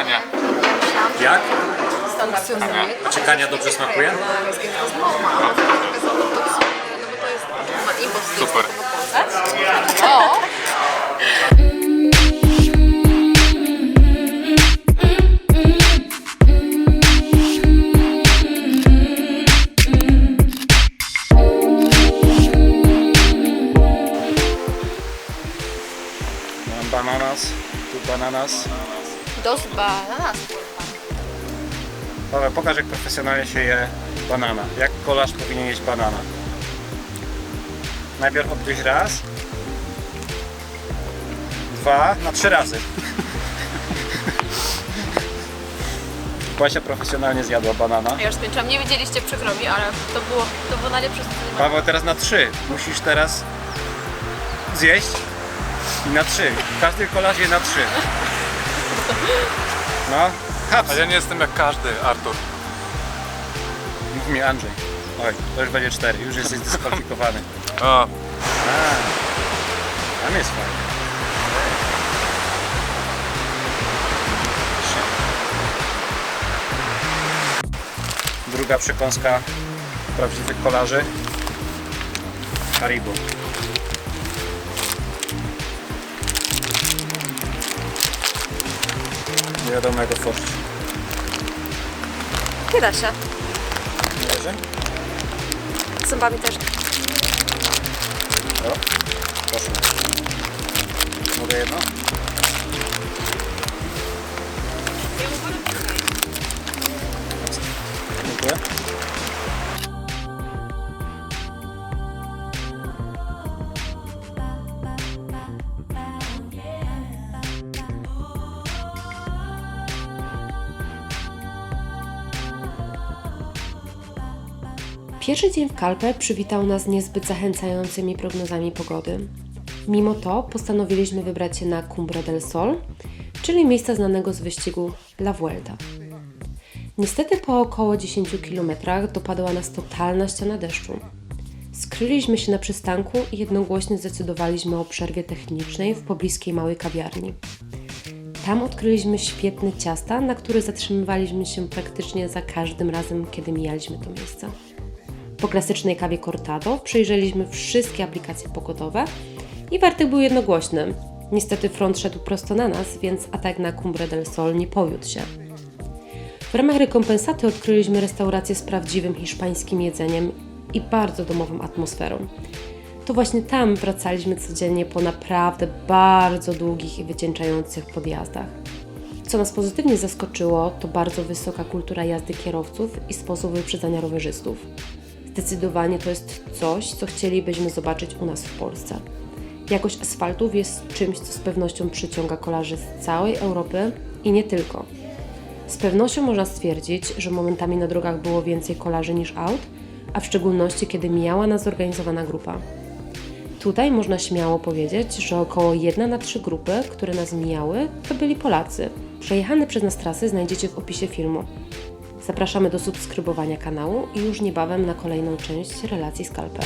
Ania. Jak? funkcjonuje. Czy Kania dobrze smakuje? Super. O! Bananas, tu bananas. Dos bananas. Paweł, pokaż jak profesjonalnie się je banana. Jak kolarz powinien jeść banana. Najpierw obgryź raz. Dwa, na trzy razy. Basia profesjonalnie zjadła banana. Ja już skończyłam. Nie widzieliście przykro mi, ale to było, to było najlepsze sceny. Paweł teraz na trzy. Musisz teraz zjeść i na trzy. Każdy kolarz je na trzy. No, haps. A ja nie jestem jak każdy, Artur. Mów mi Andrzej. Oj, to już będzie cztery. Już jesteś dyskwalifikowany. O, A, tam jest fajnie. Druga przekąska prawdziwych kolarzy. Haribo. Nie wiadomo jak otworzyć. Nie da się. Nie leży? Zębami też. O, proszę. Mogę jedno? Dziękuję. Pierwszy dzień w Kalpe przywitał nas niezbyt zachęcającymi prognozami pogody. Mimo to postanowiliśmy wybrać się na Cumbre del Sol, czyli miejsca znanego z wyścigu La Vuelta. Niestety po około 10 km dopadła nas totalna ściana deszczu. Skryliśmy się na przystanku i jednogłośnie zdecydowaliśmy o przerwie technicznej w pobliskiej małej kawiarni. Tam odkryliśmy świetne ciasta, na które zatrzymywaliśmy się praktycznie za każdym razem, kiedy mijaliśmy to miejsce. Po klasycznej kawie Cortado przejrzeliśmy wszystkie aplikacje pogodowe i werdykt był jednogłośny. Niestety front szedł prosto na nas, więc atak na Cumbre del Sol nie powiódł się. W ramach rekompensaty odkryliśmy restaurację z prawdziwym hiszpańskim jedzeniem i bardzo domową atmosferą. To właśnie tam wracaliśmy codziennie po naprawdę bardzo długich i wycieńczających podjazdach. Co nas pozytywnie zaskoczyło, to bardzo wysoka kultura jazdy kierowców i sposób wyprzedzania rowerzystów. Zdecydowanie to jest coś, co chcielibyśmy zobaczyć u nas w Polsce. Jakość asfaltów jest czymś, co z pewnością przyciąga kolarzy z całej Europy i nie tylko. Z pewnością można stwierdzić, że momentami na drogach było więcej kolarzy niż aut, a w szczególności kiedy mijała nas zorganizowana grupa. Tutaj można śmiało powiedzieć, że około 1 na 3 grupy, które nas mijały, to byli Polacy. Przejechane przez nas trasy znajdziecie w opisie filmu. Zapraszamy do subskrybowania kanału i już niebawem na kolejną część relacji z Kalpem.